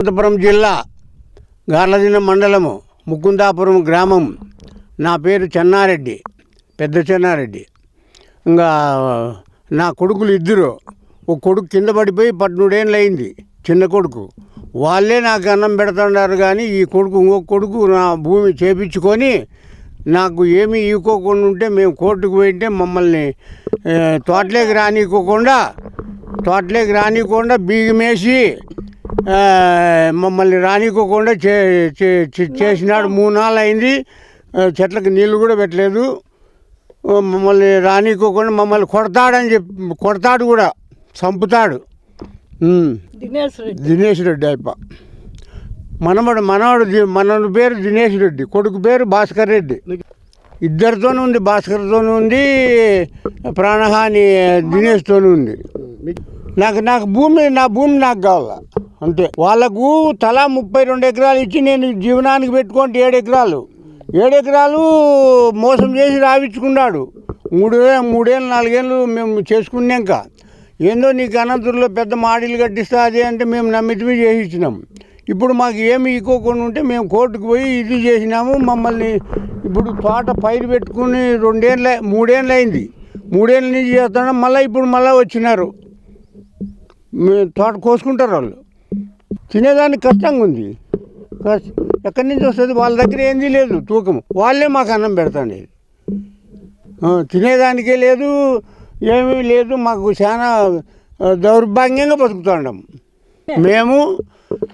అనంతపురం జిల్లా గార్లదిన మండలము ముకుందాపురం గ్రామం. నా పేరు చెన్నారెడ్డి పెద్ద చెన్నారెడ్డి. ఇంకా నా కొడుకులు ఇద్దరు. ఒక కొడుకు కింద పడిపోయి పద్మూడేళ్ళు అయింది చిన్న కొడుకు. వాళ్ళే నాకు అన్నం పెడుతున్నారు కానీ ఈ కొడుకు ఇంకొక కొడుకు నా భూమి చేపించుకొని నాకు ఏమీ ఇవ్వకోకుండా ఉంటే మేము కోర్టుకు పోయింటే మమ్మల్ని ఏ, తోటలోకి రానివ్వకుండా తోటలోకి రానివ్వకుండా బీగమేసి మమ్మల్ని రానివ్వకుండా చే చేసినాడు. మూడు నాళ్ళు అయింది చెట్లకు నీళ్ళు కూడా పెట్టలేదు. మమ్మల్ని రానివ్వకుండా మమ్మల్ని కొడతాడని చెప్పి కొడతాడు కూడా. చంపుతాడు. దినేష్ రెడ్డి. దినేష్ రెడ్డి అయిప. మనవడు మనవడు ది- మనవడి పేరు దినేష్ రెడ్డి. కొడుకు పేరు భాస్కర్ రెడ్డి. ఇద్దరితోనూ ఉంది భాస్కర్తోనూ ఉంది ప్రాణహాని దినేష్తోనూ ఉంది. నాకు నాకు భూమి నా భూమి నాకు కావాల? అంతే. వాళ్ళకు తలా ముప్పై రెండు ఎకరాలు ఇచ్చి నేను జీవనానికి పెట్టుకుంటే ఏడు ఎకరాలు. ఏడు ఎకరాలు మోసం చేసి రావించుకున్నాడు మూడు మూడేళ్ళు నాలుగేళ్ళు మేము చేసుకున్నాక. ఏందో నీకు అనంతరంలో పెద్ద మాడీలు కట్టిస్తా అదే అంటే మేము నమ్మితివి చేసి ఇచ్చినాం ఇప్పుడు మాకు ఏమి ఇక్కోకుండా ఉంటే మేము కోర్టుకు పోయి ఇది చేసినాము మమ్మల్ని ఇప్పుడు తోట పైరు పెట్టుకుని రెండేళ్ళ మూడేళ్ళు అయింది. మూడేళ్ళ నుంచి చేస్తున్నాం మళ్ళీ ఇప్పుడు మళ్ళీ వచ్చినారు. తోట కోసుకుంటారు వాళ్ళు. తినేదానికి కష్టంగా ఉంది. ఎక్కడి నుంచి వస్తుంది? వాళ్ళ దగ్గర ఏంది లేదు తూకం. వాళ్ళే మాకు అన్నం పెడతాండేది. ఆ, తినేదానికే లేదు ఏమీ లేదు మాకు చాలా దౌర్భాగ్యంగా బతుకుతాండం. మేము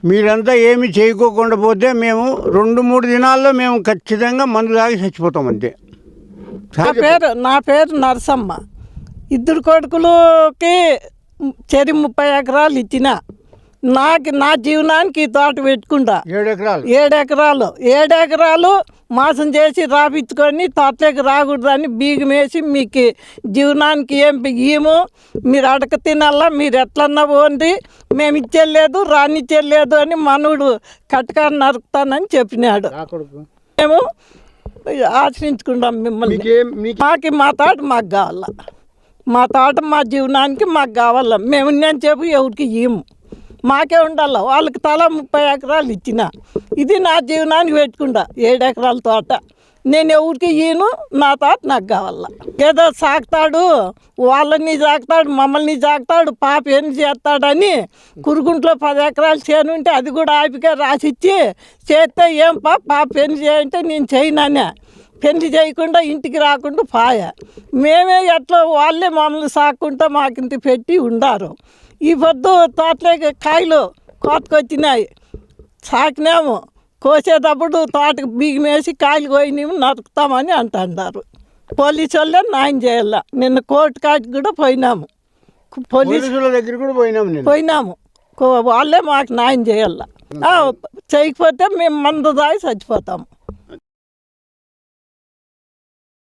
మీరంతా ఏమి చేయకోకుండా పోతే మేము రెండు మూడు దినాల్లో మేము ఖచ్చితంగా మందు తాగి చచ్చిపోతాం అంతే. నా పేరు నా పేరు నరసమ్మ. ఇద్దరు కొడుకులకి చెరి ముప్పై ఎకరాలు ఇచ్చిన. నాకు నా జీవనానికి ఈ తోట పెట్టుకుంటా. ఏడు ఎకరాలు ఏడు ఎకరాలు ఏడు ఎకరాలు మాసం చేసి రాపించుకొని తోటలోకి రాకూడదని బీగం వేసి మీకు జీవనానికి ఏం ఇయ్యము మీరు అడక తినాలా? మీరు ఎట్లన్నా పోండి. మేము ఇచ్చేయలేదు రానిచ్చేయలేదు అని మనవుడు కట్టకాన్ని నరుకుతానని చెప్పినాడు. మేము ఆశ్రయించుకుంటాం మిమ్మల్ని. మాకి మా తోట మాకు కావాల. మా తోట మా జీవనానికి మాకు కావాల. మేము నేను చెప్పి ఎవరికి ఇయ్యము. మాకే ఉండాల. వాళ్ళకి తల ముప్పై ఎకరాలు ఇచ్చిన. ఇది నా జీవనానికి పెట్టుకుంటా. ఏడు ఎకరాల తోట. నేను ఎవరికి ఈను నా తోట నాకు కావాల. ఏదో సాగుతాడు వాళ్ళని సాగుతాడు మమ్మల్ని సాగుతాడు పాప ఏం చేస్తాడని కురుగుంట్లో పది ఎకరాలు చేనుంటే అది కూడా ఆపికే రాసిచ్చి చేస్తే ఏం పాప పాప ఏం చేయంటే నేను చేయననే. పెళ్ళి చేయకుండా ఇంటికి రాకుండా పాయ. మేమే ఎట్లా వాళ్ళే మమ్మల్ని సాక్కుంటా మాకింత పెట్టి ఉండారు. ఈ పొద్దు తోటలోకి కాయలు కోతకొచ్చినాయి. సాకినాము. కోసేటప్పుడు తోటకు బిగిమేసి కాయలు కోయినాము నరుకుతామని అంటున్నారు. పోలీసు వాళ్ళే న్యాయం చేయాల? నిన్న కోర్టు కాటికి కూడా పోయినాము. పోలీసు పోలీసుల దగ్గర కూడా పోయినాము కో- వాళ్ళే మాకు న్యాయం చేయాల? చేయకపోతే మేము మందు దాగి చచ్చిపోతాము.